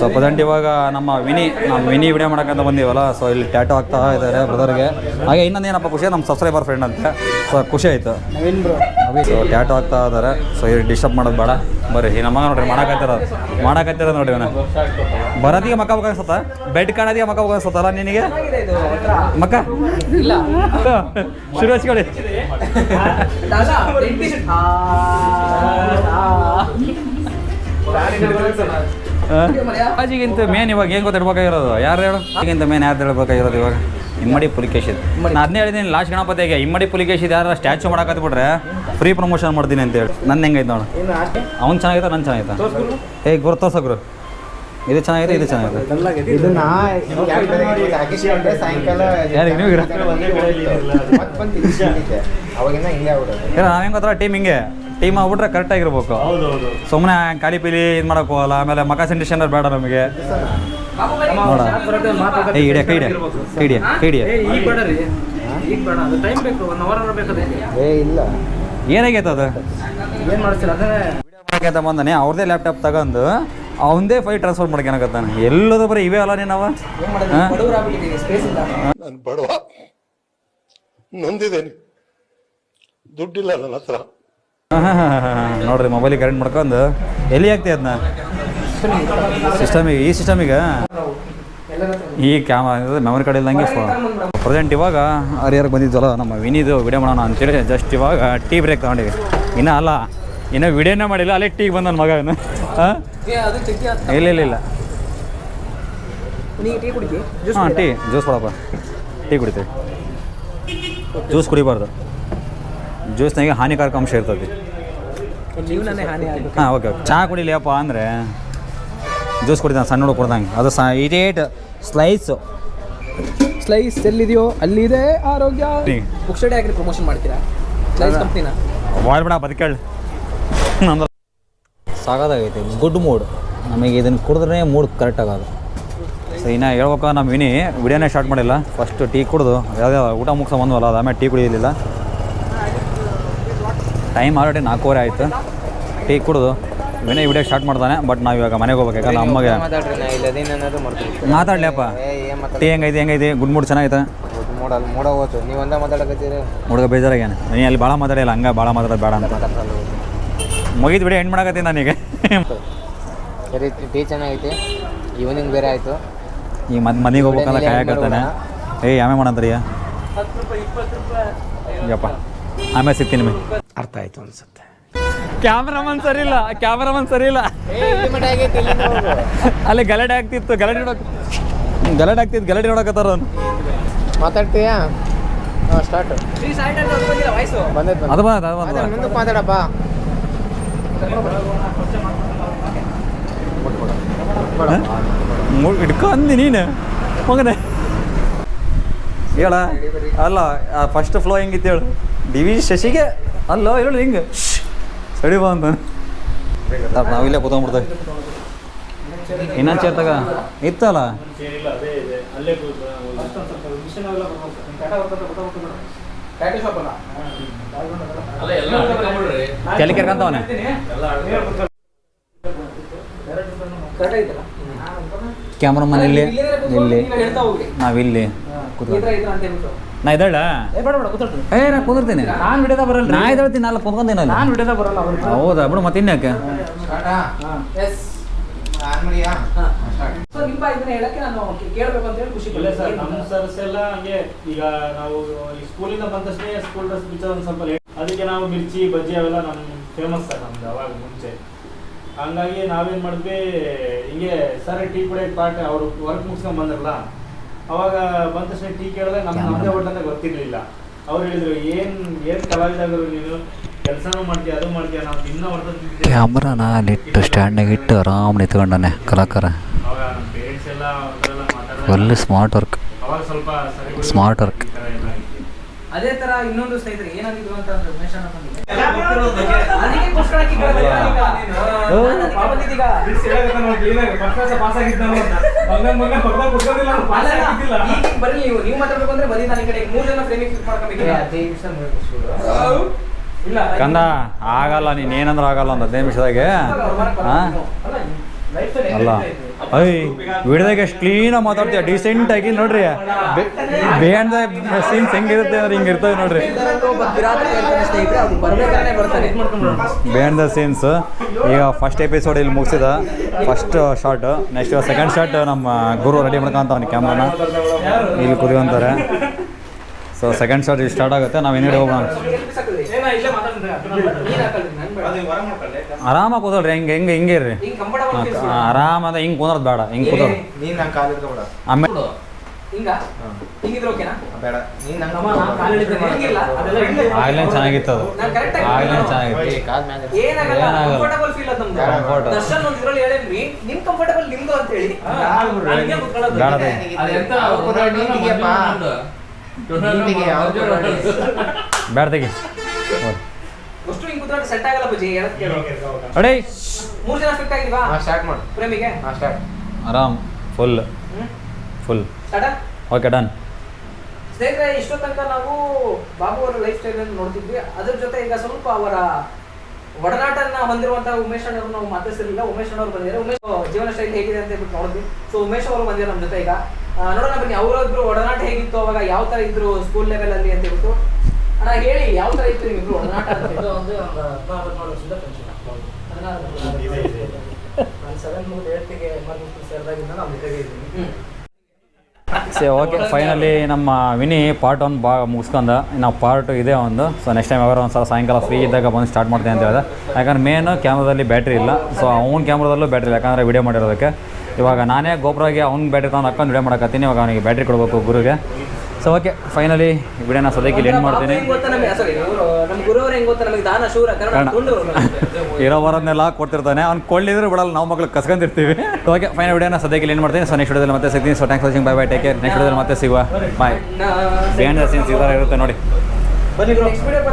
So present ಇವಾಗ ನಮ್ಮ ವಿನಿ ನಮ್ಮ ವಿನಿ ವಿಡಿಯೋ ಮಾಡೋಕ್ಕಂತ ಬಂದೀವಲ್ಲ ಸೊ ಇಲ್ಲಿ ಟ್ಯಾಟೋ ಆಗ್ತಾ ಇದ್ದಾರೆ ಬ್ರದರ್ಗೆ ಹಾಗೆ ಇನ್ನೊಂದು ಏನಪ್ಪ ಖುಷಿ ನಮ್ಮ ಸಬ್ಸ್ಕ್ರೈಬರ್ ಫ್ರೆಂಡ್ ಅಂತ. ಸೊ ಖುಷಿ ಆಯಿತು. ನವೀನ್ ಬ್ರೋ ಸೊ ಟ್ಯಾಟೋ ಆಗ್ತಾ ಇದ್ದಾರೆ. ಸೊ ಇಲ್ಲಿ ಡಿಸ್ಟರ್ಬ್ ಮಾಡೋದು ಬೇಡ. ಬರ್ರಿ ಈ ನಮ್ಮ ನೋಡ್ರಿ ಮಾಡಕತ್ತಿರೋದು ಮಾಡಕತ್ತಿರೋದು ನೋಡಿ ಅವನ ಬರೋದಿಗೆ ಮಕ್ಕ ಮಕ್ಕ ಅನ್ಸತ್ತ? ಬೆಡ್ ಕಾಣೋದಿಗೆ ಮಕ್ಕ ಮಕ್ಕ ಅನ್ಸತ್ತಲ್ಲ ನಿನಗೆ? ಮಕ್ಕ? ಇಲ್ಲ. ಶುರು ಹಚ್ಕೊಳ್ಳಿ ಅಜ್ಜಿಗಿಂತ ಮೇನ್ ಇವಾಗ ಏನು ಗೊತ್ತಿಡ್ಬೇಕಾಗಿರೋದು ಯಾರು ಹೇಳು? ಅಜ್ಜಿಗಿಂತ ಮೇನ್ ಯಾರು ಹೇಳ್ಬೇಕಾಗಿರೋದು ಇವಾಗ? ಇಮ್ಮಡಿ ಪುಲಿಕೇಶ್ ಇದು. ನಾನು ಅದನ್ನೇ ಹೇಳಿದ್ದೀನಿ ಲಾಸ್ಟ್ ಗಣಪತಿಗೆ. ಇಮ್ಮಡಿ ಪುಲಿಕೇಶ್ ಇದು ಯಾರು ಸ್ಟ್ಯಾಚು ಮಾಡಕತ್ಬಿಟ್ರೆ ಬಿಟ್ರೆ ಫ್ರೀ ಪ್ರಮೋಷನ್ ಮಾಡ್ತೀನಿ ಅಂತೇಳಿ ನನ್ನ ಹೆಂಗೈತೆ ನೋಡು. ಅವ್ನು ಚೆನ್ನಾಗೈತೆ ನನ್ನ ಚೆನ್ನಾಗಿತ್ತು ಏ ಗುರು ಇದು ಚೆನ್ನಾಗಿದೆ ಇದು ಚೆನ್ನಾಗಿದೆ. ಅವಾಗಿಂದ ಹಿಂಗೆ ಆಗ್ಬಿಡೋದು. ಇಲ್ಲ ನಾವು ಹೆಂಗೆ ಗೊತ್ತಾ ಟೀಮ್ ಹಿಂಗೆ? ಟೀಮ್ ಆಗ್ಬಿಟ್ರೆ ಕರೆಕ್ಟಾಗಿರ್ಬೇಕು ಸುಮ್ಮನೆ ಖಾಲಿ ಪೀಲಿ ಇದು ಮಾಡಕ್ ಹೋಗಲ್ಲ ಆಮೇಲೆ ಮಕ ಸೆಂಡಿಷನ್ ಬೇಡ ನಮಗೆ. ನೋಡ. ಏ ಇಡಿಯ ಕೈ ಹಿಡಿಯ ಕೈ ಏ ಇಲ್ಲ. ಏನಾಗೈತೆ ಅದು? ಏನು ಮಾಡ್ತೀರ ಅದೇ ಮಾಡಕ್ಕೆ ಅಂತ ಬಂದಾನೆ ಅವ್ರದೇ ಲ್ಯಾಪ್ಟಾಪ್ ತಗೊಂಡು ಅವಂದೇ ಫೈಲ್ ಟ್ರಾನ್ಸ್ಫರ್ ಮಾಡ್ಕೊಳಕತ್ತಾನೆ ಎಲ್ಲದ ಬರೀ ಇವೇ ಅಲ್ಲ ನೀನವ ನಾನು ಬಡವ. ನೊಂದಿದ್ದೇನೆ ದುಡ್ಡಿಲ್ಲ ನನ್ನ ಹತ್ರ. ನೋಡ್ರಿ ಮೊಬೈಲಿಗೆ ಕರೆಂಟ್ ಮಾಡ್ಕೊಂಡು ಎಲ್ಲಿ ಆಗ್ತೀಯ ಅದನ್ನ ಸಿಸ್ಟಮಿಗೆ ಈ ಸಿಸ್ಟಮಿಗೆ ಈ ಕ್ಯಾಮ್ರಾ ಮೆಮೊರಿ ಕಾರ್ಡ್ ಇಲ್ದಂಗೆ ಪ್ರೆಸೆಂಟ್ ಇವಾಗ ಹರಿಹರಕ್ಕೆ ಬಂದಿದ್ವಲ್ಲ ನಮ್ಮ ವಿನಿದು ವಿಡಿಯೋ ಮಾಡೋಣ ಅಂತೇಳಿ ಜಸ್ಟ್ ಇವಾಗ ಟೀ ಬ್ರೇಕ್ ತೊಗೊಂಡಿವಿ. ಇನ್ನೂ ಅಲ್ಲ ಇನ್ನೂ ವಿಡಿಯೋನೇ ಮಾಡಿಲ್ಲ ಅಲ್ಲೇ ಟೀಗೆ ಬಂದ ನನ್ನ ಮಗ ಏನು ಹಾಂ ಇಲ್ಲ ಇಲ್ಲ ಇಲ್ಲ. ಹಾಂ ಟೀ ಜ್ಯೂಸ್ ಕೊಡಪ್ಪ. ಟೀ ಕುಡಿತೀವಿ. ಜ್ಯೂಸ್ ಕುಡಿಬಾರ್ದು. ಜ್ಯೂಸ್ನಾಗೆ ಹಾನಿಕಾರಕ ಅಂಶ ಇರ್ತದೆ. ಹಾನಿ ಹಾಂ ಓಕೆ ಓಕೆ ಚಹಾ ಕುಡಿಲಿಯಪ್ಪ ಅಂದರೆ ಜ್ಯೂಸ್ ಕುಡಿತಾನೆ ಸಣ್ಣ ಹುಡುಗ ಕುಡ್ದಂಗೆ. ಅದು ಸ ಇರೇಟ್ ಸ್ಲೈಸು. ಸ್ಲೈಸ್ ಎಲ್ಲಿದೆಯೋ ಅಲ್ಲಿದೆ ಆರೋಗ್ಯ. ಟೀ. ಬುಕ್ಸ್ಟಡಿ ಹಾಕಿ ಪ್ರಮೋಷನ್ ಮಾಡ್ತೀರಾ? ಸ್ಲೈಸ್ ಕಂಪ್ನಿನ? ಮಾಡ್ಬೇಡ ಬದುಕೇಳು. ನಂದು ಸಾಗೋದಾಗೈತೆ ಗುಡ್ ಮೂಡ್ ನಮಗೆ ಇದನ್ನು ಕುಡಿದ್ರೆ ಮೂಡ್ ಕರೆಕ್ಟ್ ಆಗೋದು. ಸೊ ಇನ್ನು ಹೇಳ್ಬೇಕು ನಮ್ಮ ವಿನಿ ವಿಡಿಯೋನೇ ಸ್ಟಾರ್ಟ್ ಮಾಡಿಲ್ಲ. ಫಸ್ಟ್ ಟೀ ಕುಡಿದು ಯಾವುದೇ ಊಟ ಮುಗಿಸ ಬಂದವಲ್ಲ ಅದು ಆಮೇಲೆ ಟೀ ಕುಡಿಯಲಿಲ್ಲ ಟೈಮ್ ಆಲ್ರೆಡಿ ನಾಲ್ಕೂವರೆ ಆಯಿತು. ಟೀ ಕುಡಿದು ವಿನಯ್ ವಿಡಿಯೋ ಸ್ಟಾರ್ಟ್ ಮಾಡ್ತಾನೆ ಬಟ್ ನಾವು ಇವಾಗ ಮನೆಗೆ ಹೋಗ್ಬೇಕು. ಯಾಕಂದ್ರೆ ಅಮ್ಮಗೆ ಮಾತಾಡ್ಲಿಯಪ್ಪ ಟೀ ಹೆಂಗೈತೆ ಹೆಂಗೈತಿ? ಗುಡ್ ಮೂಡ್ ಚೆನ್ನಾಗೈತೆ. ಹುಡುಗ ಬೇಜಾರಾಗ್ಯಾನ. ನೀ ಅಲ್ಲಿ ಭಾಳ ಮಾತಾಡಿಲ್ಲ ಹಂಗೆ ಭಾಳ ಮಾತಾಡೋದು ಬೇಡ ಅಂತ. ಮುಗಿದ್ ವಿಡಿಯೋ ಎಂಡ್ ಮಾಡಕತ್ತೀನಿ ನನಗೆ ಟೀ ಚೆನ್ನಾಗೈತಿ. ಈವ್ನಿಂಗ್ ಬೇರೆ ಆಯಿತು. ಈಗ ಮತ್ತೆ ಮನೆಗೆ ಹೋಗ್ಬೇಕಂದ್ರೆ ಕಾಯಕತ್ತಾನೆ. ಏಯ್ ಆಮೇಲೆ ಮಾಡಂತಾರಿಯ ಯಪ್ಪ. ಆಮೇಲೆ ಸಿಗ್ತೀನಿ ಮೇ. ಅರ್ಥ ಆಯ್ತು ಅನ್ಸುತ್ತೆ. ಕ್ಯಾಮ್ರಾಮನ್ ಸರಿ ಇಲ್ಲ ಕ್ಯಾಮ್ರಾಮನ್ ಸರಿ ಇಲ್ಲ ಅಲ್ಲಿ ಗಲಾಟೆ ಆಗ್ತಿತ್ತು ಗಲಾಟೆ ನೋಡಕ್ ಗಲಾಟೆ ಆಗ್ತಿತ್ತು ಗಲಾಟೆ ನೋಡಕತ್ತಾರ ಅವ್ನು. ಮಾತಾಡ್ತೀಯಾ? ಸ್ಟಾರ್ಟ್ ಅದು ಬಂದ ಮುಂದಕ್ಕೆ ಮಾತಾಡಪ್ಪ. ಹಿಡ್ಕೊಂಡಿ ನೀನು. ಹೋಗನೆ ಹೇಳ ಅಲ್ಲ ಫಸ್ಟ್ ಫ್ಲೋ ಹೆಂಗಿತ್ತು ಹೇಳು. ಡಿ ವಿ ಶಶಿಗೆ ಅಲ್ಲೋ ಹೇಳು ಹಿಂಗೆ ಸಡಿ ಬಾ ಅಂತ. ನಾವಿಲ್ಲೇ ಕೂತ್ಕೊಂಡ್ಬಿಡ್ತೇವೆ ಇನ್ನೊಂದು ಚೇರ್ ತಗ. ಇತ್ತಲ್ಲ? ತಲೆ ಕೆರ್ಕಂತವನೆ ಕ್ಯಾಮ್ರಾಮನ್ ಇಲ್ಲಿ ಇಲ್ಲಿ. ನಾವಿಲ್ಲಿ. ನಾ ಇದ್ದಾಳ? ಏ ಬೇಡ ಬೇಡ ಕೂತ್ಕೊಳ್ರಿ ಏ ನಾ ಕುಂದಿರ್ತೀನಿ ನಾನು ವಿಡಿಯೋದ ಬರಲ್ಲ ನಾ ಇದ್ದಾಳ್ತೀನಿ ಅಲ್ಲ ಕುಂತ್ಕೊಂತೀನಿ ಅಲ್ಲಿ. ನಾನು ವಿಡಿಯೋದ ಬರಲ್ಲ ಅವ್ರು. ಹೌದಾ? ಬಿಡು ಮತ್ತೆ ಇನ್ಯಾಕೆ ಎಸ್. ಸೊ ನಿಮ್ಮ ಇದನ್ನ ಹೇಳಕ್ಕೆ ನಾನು ಕೇಳಬೇಕು ಅಂತ ಹೇಳಿ ಖುಷಿ ಇಲ್ಲ ಪಡ್ತೀನಿ. ಸರ್ ನಮ್ಮ ಸರ್ಸ್ ಎಲ್ಲ ಹಂಗೆ ಈಗ ನಾವು ಈ ಸ್ಕೂಲಿಂದ ಬಂದ ತಕ್ಷಣ ಸ್ಕೂಲ್ ಡ್ರೆಸ್ ಬಿಚ್ಚೋದು ಒಂದು ಸ್ವಲ್ಪ ಲೇಟ್. ಅದಕ್ಕೆ ನಾವು ಮಿರ್ಚಿ ಬಜ್ಜಿ ಅವೆಲ್ಲ ನಮ್ಮ ಫೇಮಸ್ ಸರ್ ನಮ್ದು ಅವಾಗ ಮುಂಚೆ. ಹಂಗಾಗಿ ನಾವೇನ್ ಮಾಡಿದ್ವಿ ಹಿಂಗೆ ಸರ್ ಟೀ ಕುಡಿಯೋಕೆ ಪಾಠ ಅವರು ವರ್ಕ್ ಮುಗಿಸ್ಕೊಂಡ್ ಬಂದ್ರಲ್ಲ ಅವಾಗ ಬಂದ ತಕ್ಷಣ ಟೀ ಕೇಳಿದ್ರೆ ನಮ್ಗೆ ನಮ್ಮದೇ ಹೋಟ್ಲ್ ಅಂತ ಗೊತ್ತಿರ್ಲಿಲ್ಲ. ಅವ್ರು ಹೇಳಿದ್ರು ಏನ್ ಏನ್ ಕಲಾವಿದಾಗರು ನೀನು? ಕೆಲಸನೂ ಮಾಡ್ತೀಯ ಅದು ಮಾಡ್ತೀಯ? ನಾವು ದಿನ ಹೊಡೆದ ಕ್ಯಾಮ್ರಾನ ಅಲ್ಲಿಟ್ಟು ಸ್ಟ್ಯಾಂಡ್ನಾಗ ಇಟ್ಟು ಆರಾಮ್ ನಿಂತ್ಕೊಂಡಾನೆ ಕಲಾಕಾರ. ಅವಾಗ ನಮ್ಮ ಪೇರೆಂಟ್ಸ್ ಎಲ್ಲ ಅವ್ರೆಲ್ಲ ಮಾತಾಡಿದ್ರೆ ಒಳ್ಳೆ ಸ್ಮಾರ್ಟ್ ವರ್ಕ್ ಸ್ಮಾರ್ಟ್ ವರ್ಕ್ ಅದೇ ತರ ಇನ್ನೊಂದು ಸ್ನೇಹಿತರೆ ಏನಾಗಿದ್ರು ಅಂತ ಅಂದ್ರೆ ಉಮೇಶ್ ನೀವು ನೀವು ಮಾತಾಡ್ಬೇಕು ಅಂದ್ರೆ ಬರೀ ನಾನು ಈ ಕಡೆ ಮೂರ್ ಜನ ಫ್ರೇಮಿಗೆ ಕಂದ ಆಗಲ್ಲ ನೀನ್ ಏನಂದ್ರೆ ಆಗಲ್ಲ ಅಂತ ಹದಿನೈದು ನಿಮಿಷದಾಗೆ. ಹಾಂ ಅಲ್ಲ. ಐ ವಿಡಿಯೋದಾಗ ಎಷ್ಟು ಕ್ಲೀನಾಗಿ ಮಾತಾಡ್ತೀಯ? ಡೀಸೆಂಟ್ ಆಗಿ ನೋಡ್ರಿ. ಬೇಂದ ಸೀನ್ಸ್ ಹೆಂಗಿರುತ್ತೆ ಅಂದ್ರೆ ಹಿಂಗೆ ಇರ್ತವೆ ನೋಡ್ರಿ. ಬೇಂದ ಅವ್ನು ಸೀನ್ಸ್ ಈಗ ಫಸ್ಟ್ ಎಪಿಸೋಡ್ ಇಲ್ಲಿ ಮುಗಿಸಿದ. First shot next second shot ನಮ್ಮ ಗುರು ರೆಡಿ ಮಾಡ್ಕೊಂತ ಕ್ಯಾಮ್ರಾನ ಇಲ್ಲಿ ಕುದಿವಂತಾರೆ ಸೊ ಸೆಕೆಂಡ್ ಶಾರ್ಟ್ ಇಲ್ಲಿ ಸ್ಟಾರ್ಟ್ ಆಗುತ್ತೆ. ನಾವು ಹಿಂಗಡೆ ಹೋಗೋಣ. ಆರಾಮಾಗಿ ಕೂದಲ್ರಿ ಹೆಂಗೆ ಹೆಂಗೆ ಹಿಂಗೆ ಇರ್ರಿ? ಆರಾಮದ ಹಿಂಗೆ ಕುಂದ್ರದ್ ಬೇಡ. ಹಿಂಗೆ ಹಿಡ್ಕೊಬೇಡ ಆಮೇಲೆ ಚೆನ್ನಾಗಿತ್ತು ಅದು. ಚೆನ್ನಾಗಿತ್ತು. ಏನಾಗಲ್ಲ. ಬೇಡ ಬೈ. ಬೇಡ ತೆಗಿ ಅಷ್ಟು ಹಿಂಗ್ ಕೂತ್ಕೊಂಡು ಸೆಟ್ ಆಗಲ್ಲ ಕೇಳು. ಅಡೇ ಮೂರು ಜನ ಫಿಟ್ ಆಗಿದೀವಾ ಸ್ಟಾರ್ಟ್ ಮಾಡು. ಪ್ರೇಮಿಗೆ? ಆ ಸ್ಟಾರ್ಟ್ ಆರಾಮ್. ಫುಲ್ ಫುಲ್ ಓಕೆ ಡನ್ ಸ್ನೇಹಿತರೆ ಇಷ್ಟೋ ತನಕ ನಾವು ಬಾಬು ಅವರ ಲೈಫ್ ಸ್ಟೈಲ್ ಅನ್ನು ನೋಡ್ತಿದ್ವಿ. ಅದ್ರ ಜೊತೆ ಈಗ ಸ್ವಲ್ಪ ಅವರ ಒಡನಾಟನ ಹೊಂದಿರುವಂತಹ ಉಮೇಶ್ ಅಣ್ಣವ್ರು ನಾವು ಮಾತಾಡ್ತಿರ್ಲಿಲ್ಲ ಉಮೇಶ್ ಅಣ್ಣವ್ರು ಬಂದಿದ್ದಾರೆ. ಉಮೇಶ್ ಜೀವನ ಶೈಲಿ ಹೇಗಿದೆ ಅಂತ ಹೇಳ್ಬಿಟ್ಟು ನೋಡಿದ್ವಿ. ಸೊ ಉಮೇಶ್ ಅವರು ಬಂದಿದ್ದಾರೆ ನಮ್ಮ ಜೊತೆ ಈಗ. ನೋಡೋಣ ಬನ್ನಿ ಅವರೊಬ್ರು ಒಡನಾಟ ಹೇಗಿತ್ತು? ಅವಾಗ ಯಾವ ತರ ಇದ್ರು ಸ್ಕೂಲ್ ಲೆವೆಲ್ ಅಲ್ಲಿ ಅಂತ ಹೇಳ್ಬಿಟ್ಟು? ಅಣ್ಣ ಹೇಳಿ ಯಾವ ತರ ಇತ್ತು ನಿಮ್ಮಿಬ್ರು ಒಡನಾಟ ಅಂತ. ಸೇ ಓಕೆ ಫೈನಲಿ ನಮ್ಮ ವಿನಿ ಪಾರ್ಟ್ ಒನ್ ಬಾ ಮುಗಿಸ್ಕೊಂಡ ನಾವು ಪಾರ್ಟ್ ಇದೆ ಒಂದು. ಸೊ ನೆಕ್ಸ್ಟ್ ಟೈಮ್ ಯಾವಾಗ ಒಂದು ಸಲ ಸಾಯಂಕಾಲ ಫ್ರೀ ಇದ್ದಾಗ ಬಂದು ಸ್ಟಾರ್ಟ್ ಮಾಡ್ತೀನಿ ಅಂತ ಹೇಳಿದೆ. ಯಾಕಂದ್ರೆ ಮೇನ್ ಕ್ಯಾಮ್ರಾದಲ್ಲಿ ಬ್ಯಾಟ್ರಿ ಇಲ್ಲ. ಸೊ ಅವ್ನ ಕ್ಯಾಮ್ರಾದಲ್ಲೂ ಬ್ಯಾಟ್ರಿ ಇಲ್ಲ. ಯಾಕಂದರೆ ವಿಡಿಯೋ ಮಾಡಿರೋದಕ್ಕೆ. ಇವಾಗ ನಾನೇ ಗೋಪುರಾಗೆ ಅವ್ನು ಬ್ಯಾಟ್ರಿ ತಗೊಂಡು ಹಾಕೊಂಡು ವಿಡಿಯೋ ಮಾಡಕತ್ತೀನಿ. ಇವಾಗ ಅವನಿಗೆ ಬ್ಯಾಟ್ರಿ ಕೊಡಬೇಕು ಗುರುಗೆ. ಸೊ ಓಕೆ ಫೈನಲಿ ವಿಡಿಯೋನ ಸದ್ಯಕ್ಕೆ ಇಲ್ಲಿ ಎಂಡ್ ಮಾಡ್ತೀನಿ. ಇರೋ ಬರೋದನ್ನೆಲ್ಲ ಕೊಡ್ತಿರ್ತಾನೆ. ಅವ್ನು ಕೊಳ್ಳಿದ್ರೆ ಬಿಡಲ್ಲ ನಾವು ಮಕ್ಳು ಕಸ್ಕೊಂಡಿರ್ತೀವಿ ಓಕೆ ಫೈನಲ್ ವಿಡಿಯೋನ ಸದ್ಯಕ್ಕೆ ಇಲ್ಲಿ ಏನು ಮಾಡ್ತೀನಿ. ಸೊ ನೆಕ್ಸ್ಟ್ ವಿಡಿಯೋದಲ್ಲಿ ಮತ್ತೆ ಸಿಗ್ತೀನಿ. So thanks watching bye bye take care next ವಿಡಿಯೋದಲ್ಲಿ ಮತ್ತೆ ಸಿಗುವ. ಬಾಯ್ ದ ಸೀನ್ಸ್ ಇರುತ್ತೆ ನೋಡಿ. ಬನ್ನಿ ನೆಕ್ಸ್ಟ್ ವಿಡಿಯೋ